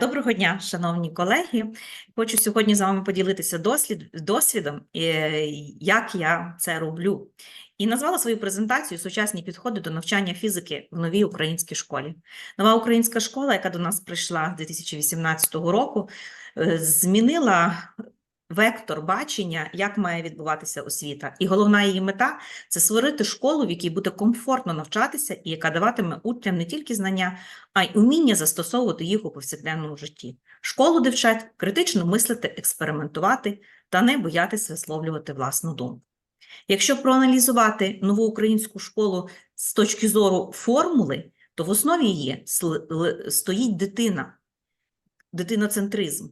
Доброго дня, шановні колеги. Хочу сьогодні з вами поділитися дослід, досвідом, е, як я це роблю. І назвала свою презентацію Сучасні підходи до навчання фізики в новій українській школі. Нова українська школа, яка до нас прийшла з 2018 року, е, змінила вектор бачення, як має відбуватися освіта. І головна її мета це створити школу, в якій буде комфортно навчатися, і яка даватиме учням не тільки знання, а й уміння застосовувати їх у повсякденному житті. Школу де вчать критично мислити, експериментувати та не боятися висловлювати власну думку. Якщо проаналізувати нову українську школу з точки зору формули, то в основі її стоїть дитина, дитиноцентризм,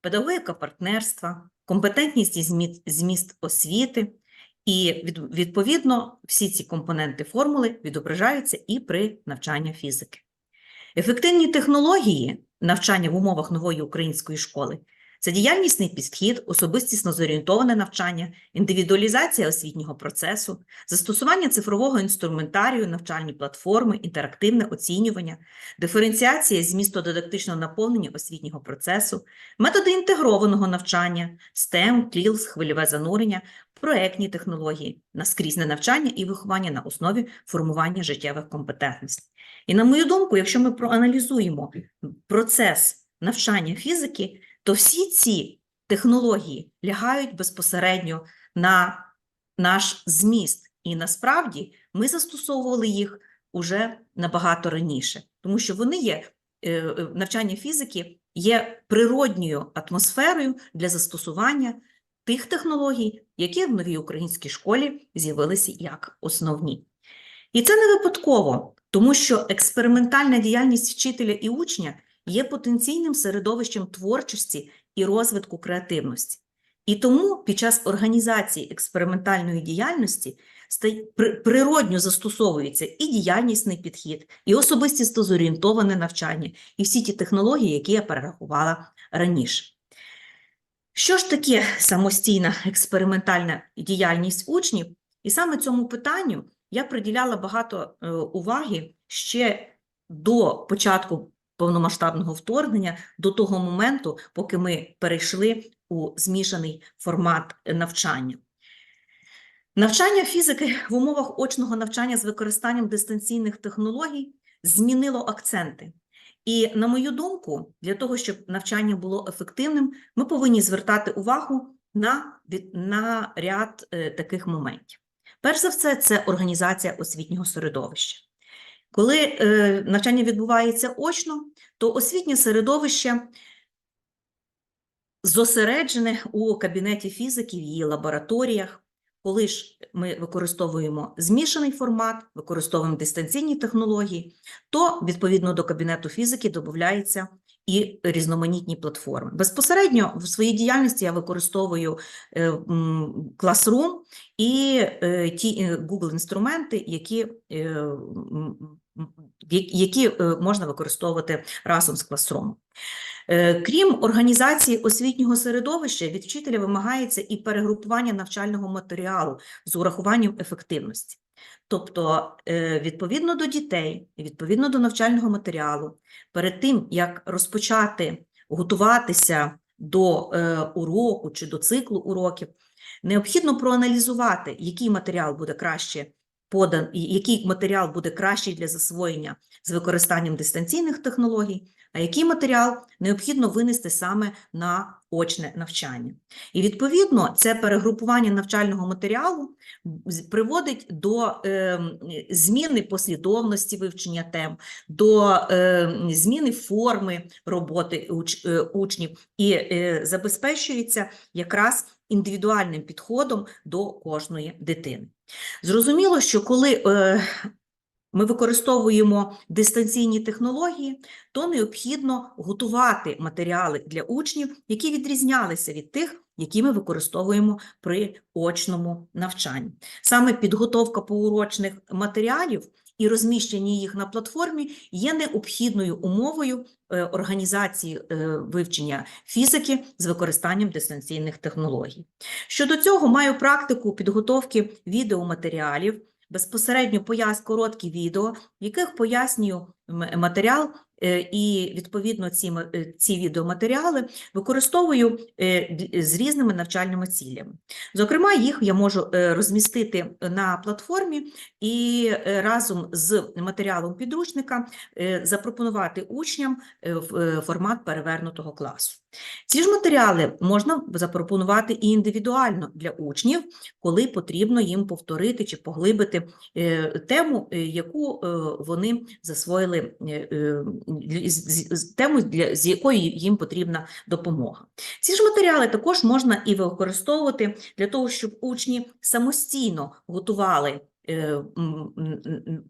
педагогіка партнерства, компетентність і зміст, зміст освіти, і від, відповідно всі ці компоненти формули відображаються і при навчанні фізики. Ефективні технології навчання в умовах нової української школи це діяльнісний підхід, особистісно зорієнтоване навчання, індивідуалізація освітнього процесу, застосування цифрового інструментарію, навчальні платформи, інтерактивне оцінювання, диференціація змісту дидактичного наповнення освітнього процесу, методи інтегрованого навчання, STEM, CLILS, хвильове занурення, проектні технології, наскрізне навчання і виховання на основі формування життєвих компетентностей. І на мою думку, якщо ми проаналізуємо процес навчання фізики, то всі ці технології лягають безпосередньо на наш зміст. І насправді ми застосовували їх уже набагато раніше, тому що вони є е, е, навчання фізики є природньою атмосферою для застосування тих технологій, які в новій українській школі з'явилися як основні. І це не випадково, тому що експериментальна діяльність вчителя і учня є потенційним середовищем творчості і розвитку креативності. І тому під час організації експериментальної діяльності природньо застосовується і діяльнісний підхід, і особистісто зорієнтоване навчання, і всі ті технології, які я перерахувала раніше. Що ж таке самостійна експериментальна діяльність учнів? І саме цьому питанню я приділяла багато е, уваги ще до початку повномасштабного вторгнення до того моменту, поки ми перейшли у змішаний формат навчання. Навчання фізики в умовах очного навчання з використанням дистанційних технологій змінило акценти. І, на мою думку, для того, щоб навчання було ефективним, ми повинні звертати увагу на на ряд е, таких моментів. Перш за все, це організація освітнього середовища. Коли е, навчання відбувається очно, то освітнє середовище зосереджене у кабінеті фізики, в її лабораторіях. Коли ж ми використовуємо змішаний формат, використовуємо дистанційні технології, то відповідно до кабінету фізики додається і різноманітні платформи. Безпосередньо в своїй діяльності я використовую е, Classroom і е, ті Google інструменти, які які можна використовувати разом з Classroom. Крім організації освітнього середовища, від вчителя вимагається і перегрупування навчального матеріалу з урахуванням ефективності. Тобто, е, відповідно до дітей, відповідно до навчального матеріалу, перед тим, як розпочати готуватися до е, уроку чи до циклу уроків, необхідно проаналізувати, який матеріал буде краще подан, який матеріал буде кращий для засвоєння з використанням дистанційних технологій, а який матеріал необхідно винести саме на очне навчання. І відповідно це перегрупування навчального матеріалу приводить до е, зміни послідовності вивчення тем, до е, зміни форми роботи е, учнів і е, забезпечується якраз індивідуальним підходом до кожної дитини. Зрозуміло, що коли е, ми використовуємо дистанційні технології, то необхідно готувати матеріали для учнів, які відрізнялися від тих, які ми використовуємо при очному навчанні. Саме підготовка поурочних матеріалів і розміщення їх на платформі є необхідною умовою е, організації е, вивчення фізики з використанням дистанційних технологій. Щодо цього, маю практику підготовки відеоматеріалів безпосередньо пояс короткі відео, в яких пояснюю матеріал е, і відповідно ці, е, ці відеоматеріали використовую е, з різними навчальними цілями. Зокрема, їх я можу розмістити на платформі і разом з матеріалом підручника запропонувати учням формат перевернутого класу. Ці ж матеріали можна запропонувати і індивідуально для учнів, коли потрібно їм повторити чи поглибити тему, яку вони засвоїли, е, е, з- тему, з якою їм потрібна допомога. Ці ж матеріали також можна і використовувати для того, щоб учні самостійно готували. е,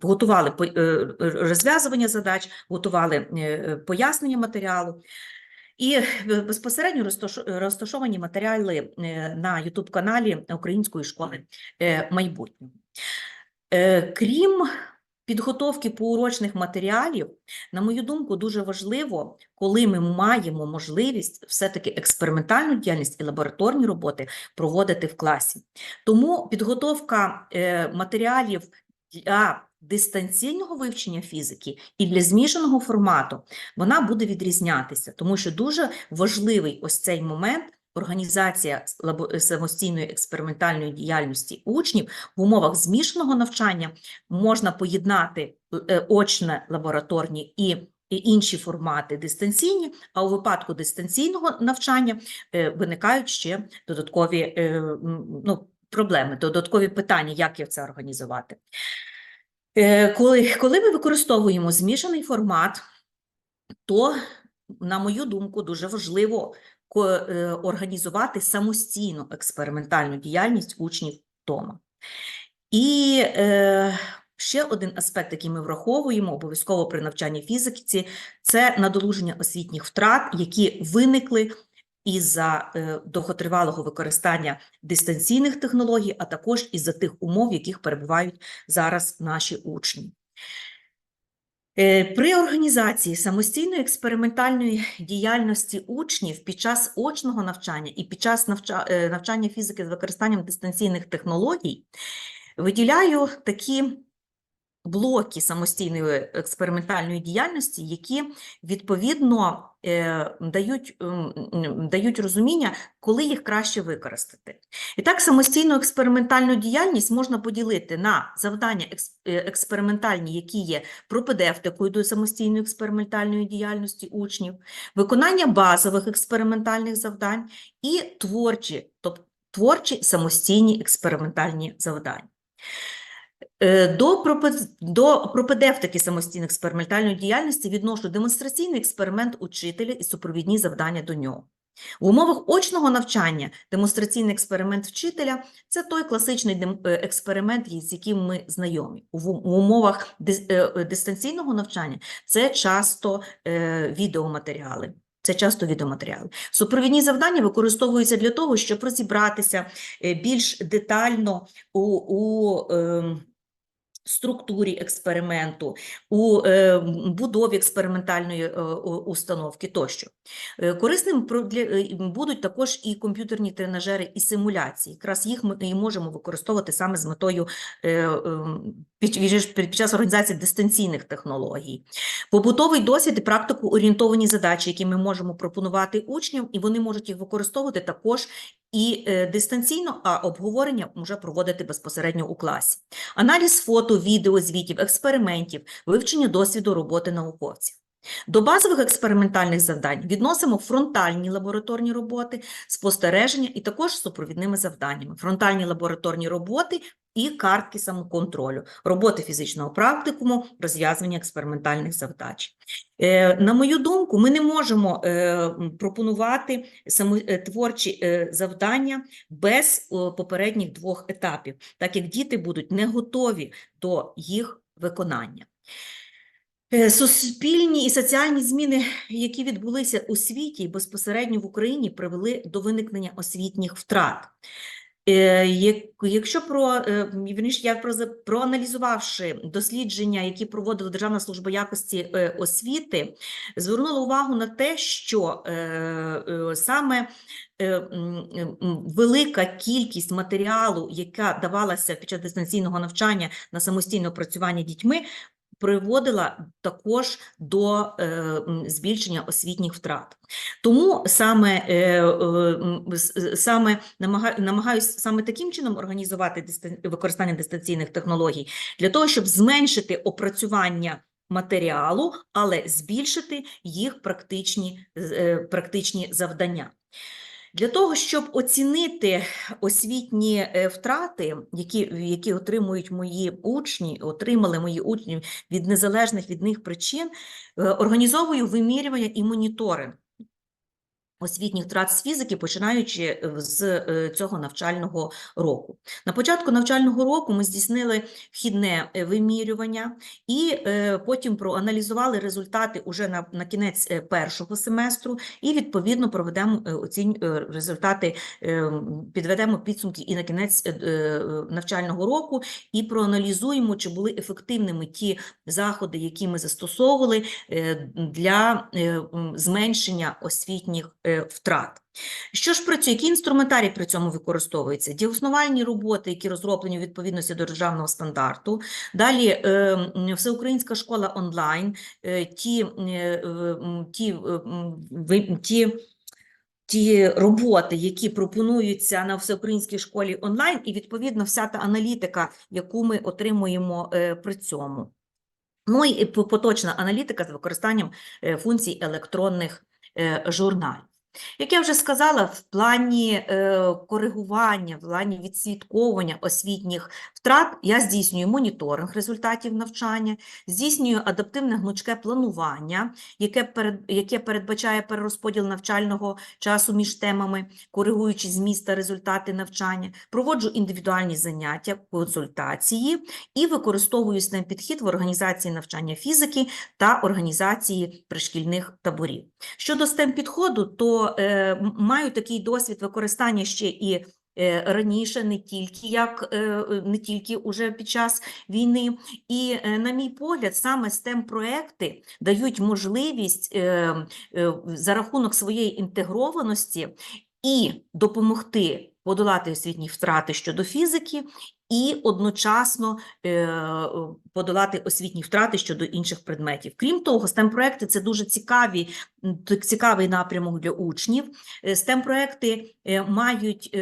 Готували е, розв'язування задач, готували е, пояснення матеріалу, і е, безпосередньо розташ- розташовані матеріали е, на YouTube-каналі Української школи е, майбутнього. Е, Крім підготовки поурочних матеріалів, на мою думку, дуже важливо, коли ми маємо можливість все-таки експериментальну діяльність і лабораторні роботи проводити в класі. Тому підготовка е, матеріалів для дистанційного вивчення фізики і для змішаного формату вона буде відрізнятися, тому що дуже важливий ось цей момент. Організація самостійної експериментальної діяльності учнів в умовах змішаного навчання можна поєднати е, очне лабораторні і інші формати дистанційні, а у випадку дистанційного навчання е, виникають ще додаткові е, ну, проблеми, додаткові питання, як це організувати. Е, Коли, коли ми використовуємо змішаний формат, то, на мою думку, дуже важливо е, організувати самостійну експериментальну діяльність учнів вдома. І е, ще один аспект, який ми враховуємо обов'язково при навчанні фізиці, це надолуження освітніх втрат, які виникли із-за е, довготривалого використання дистанційних технологій, а також із-за тих умов, в яких перебувають зараз наші учні. Е, При організації самостійної експериментальної діяльності учнів під час очного навчання і під час е, навчання фізики з використанням дистанційних технологій виділяю такі блоки самостійної експериментальної діяльності, які відповідно е, дають, дають розуміння, коли їх краще використати. І так, самостійну експериментальну діяльність можна поділити на завдання е, експериментальні, які є пропедевтикою до самостійної експериментальної діяльності учнів, виконання базових експериментальних завдань і творчі, тобто творчі самостійні експериментальні завдання. Е, До, до пропедевтики самостійної експериментальної діяльності відношу демонстраційний експеримент учителя і супровідні завдання до нього. В умовах очного навчання демонстраційний експеримент вчителя – це той класичний е, експеримент, з яким ми знайомі. В- умовах е, дистанційного навчання це часто відеоматеріали. Це часто відеоматеріали. Супровідні завдання використовуються для того, щоб розібратися більш детально у, у ем, структурі експерименту, у е, будові експериментальної е, установки тощо. Е, Корисним будуть також і комп'ютерні тренажери і симуляції. Якраз їх ми і можемо використовувати саме з метою ем, під, під, час організації дистанційних технологій. Побутовий досвід і практику орієнтовані задачі, які ми можемо пропонувати учням, і вони можуть їх використовувати також і е, дистанційно, а обговорення вже проводити безпосередньо у класі. Аналіз фото, відео, звітів, експериментів, вивчення досвіду роботи науковців. До базових експериментальних завдань відносимо фронтальні лабораторні роботи, спостереження і також супровідними завданнями. Фронтальні лабораторні роботи і картки самоконтролю, роботи фізичного практикуму, розв'язування експериментальних завдач. Е, На мою думку, ми не можемо е, пропонувати само- е, творчі завдання без попередніх двох етапів, так як діти будуть не готові до їх виконання. Суспільні і соціальні зміни, які відбулися у світі і безпосередньо в Україні, привели до виникнення освітніх втрат. Е, як- Якщо про е, вірніше, я про проаналізувавши дослідження, які проводила Державна служба якості е, освіти, звернула увагу на те, що саме велика кількість матеріалу, яка давалася під час дистанційного навчання на самостійне опрацювання дітьми, приводила також до е, збільшення освітніх втрат. Тому саме, е, е, саме намага- намагаюсь саме таким чином організувати дистан- використання дистанційних технологій для того, щоб зменшити опрацювання матеріалу, але збільшити їх практичні, практичні завдання. Для того, щоб оцінити освітні е, втрати, які, які отримують мої учні, отримали мої учні від незалежних від них причин, е, організовую вимірювання і моніторинг освітніх втрат з фізики, починаючи е, з е, цього навчального року. На початку навчального року ми здійснили вхідне е, вимірювання і потім проаналізували результати уже на, на кінець першого семестру і відповідно проведемо оцінь результати, підведемо підсумки і на кінець навчального року і проаналізуємо, чи були ефективними ті заходи, які ми застосовували для зменшення освітніх втрат. Що ж працює? Який інструментарій при цьому використовується? Діоснувальні роботи, які розроблені у відповідності до державного стандарту. Далі е, Всеукраїнська школа онлайн, е, ті, е, ті, ті ті роботи, які пропонуються на всеукраїнській школі онлайн, і відповідно вся та аналітика, яку ми отримуємо при цьому. Ну і поточна аналітика з використанням функцій електронних журналів. Як я вже сказала, в плані е, коригування, в плані відслідковування освітніх втрат я здійснюю моніторинг результатів навчання, здійснюю адаптивне гнучке планування, яке, яке передбачає перерозподіл навчального часу між темами, коригуючи зміст та результати навчання, проводжу індивідуальні заняття, консультації і використовую STEM підхід в організації навчання фізики та організації пришкільних таборів. Щодо STEM підходу, то е, маю такий досвід використання ще і е, раніше, не тільки як е, не тільки уже під час війни. І е, на мій погляд, саме STEM проекти дають можливість за рахунок своєї інтегрованості і допомогти подолати освітні втрати щодо фізики, і одночасно е, подолати освітні втрати щодо інших предметів. Крім того, STEM-проекти – це дуже цікаві, цікавий напрямок для учнів. Е, STEM-проекти е, мають,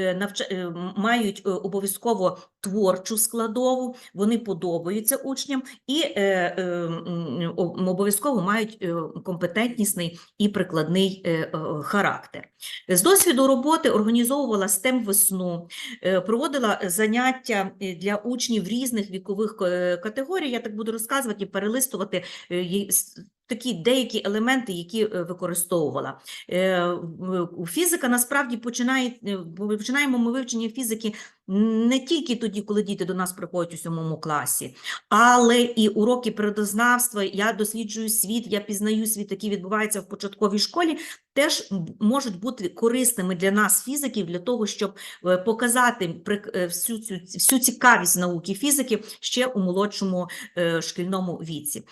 мають обов'язково творчу складову, вони подобаються учням і е, е, обов'язково мають е, компетентнісний і прикладний е, е, характер. З досвіду роботи організовувала STEM-весну, е, проводила заняття для учнів різних вікових категорій. Я так буду розказувати і перелистувати такі деякі елементи, які використовувала. Фізика насправді починає, починаємо ми вивчення фізики не тільки тоді, коли діти до нас приходять у сьомому класі, але і уроки природознавства, я досліджую світ, я пізнаю світ, який відбувається в початковій школі, теж можуть бути корисними для нас, фізиків, для того, щоб е, показати е, всю цю всю цікавість науки фізики ще у молодшому е, шкільному віці.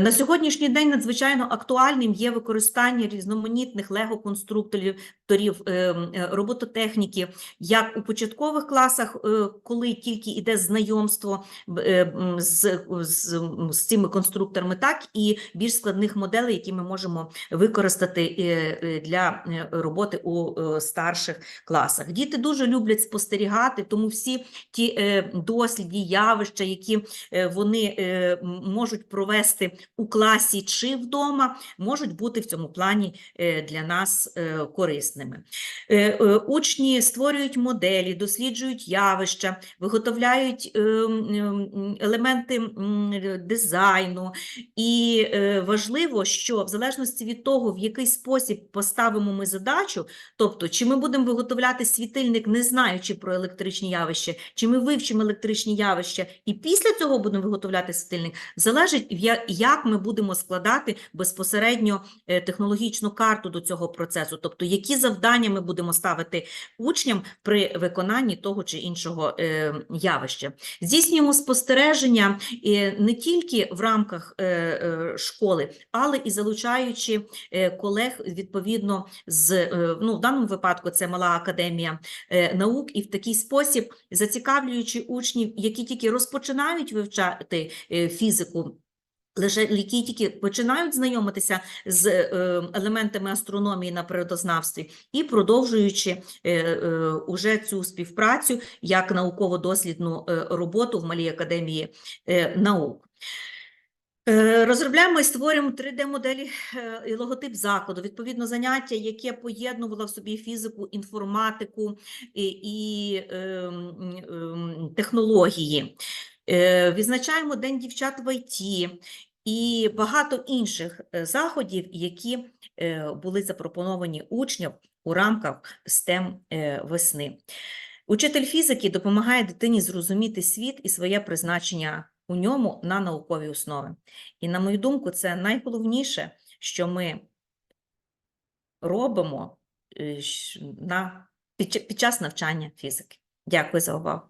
На сьогоднішній день надзвичайно актуальним є використання різноманітних лего-конструкторів, торів, е, м, е, робототехніки, як у початкових класах, е, коли тільки йде знайомство е, з, з, з цими конструкторами, так і більш складних моделей, які ми можемо використати е, для роботи у старших класах. Діти дуже люблять спостерігати, тому всі ті дослідні явища, які вони можуть провести у класі чи вдома, можуть бути в цьому плані для нас корисними. Учні створюють моделі, досліджують явища, виготовляють е, м, елементи е, дизайну. І е, важливо, що в залежності від того, в який спосіб поставимо ми задачу, тобто чи ми будемо виготовляти світильник, не знаючи про електричні явища, чи ми вивчимо електричні явища і після цього будемо виготовляти світильник, залежить, як ми будемо складати безпосередньо е, технологічну карту до цього процесу, тобто які завдання ми будемо ставити учням при виконанні того чи іншого е, явища. Здійснюємо спостереження е, не тільки в рамках е, школи, але і залучаючи колег відповідно з ну, в даному випадку це мала академія наук, і в такий спосіб зацікавлюючи учнів, які тільки розпочинають вивчати фізику. Лише які тільки починають знайомитися з е, елементами астрономії на природознавстві і продовжуючи е, е, уже цю співпрацю як науково-дослідну е, роботу в Малій академії е, наук. Е, Розробляємо і створюємо 3D-моделі е, і логотип закладу, відповідно заняття, яке поєднувало в собі фізику, інформатику і, і ем, ем, технології. Е, Відзначаємо День дівчат в ІТ і багато інших е, заходів, які е, були запропоновані учням у рамках STEM е, весни. Учитель фізики допомагає дитині зрозуміти світ і своє призначення у ньому на науковій основі. І, на мою думку, це найголовніше, що ми робимо на, під, під час навчання фізики. Дякую за увагу.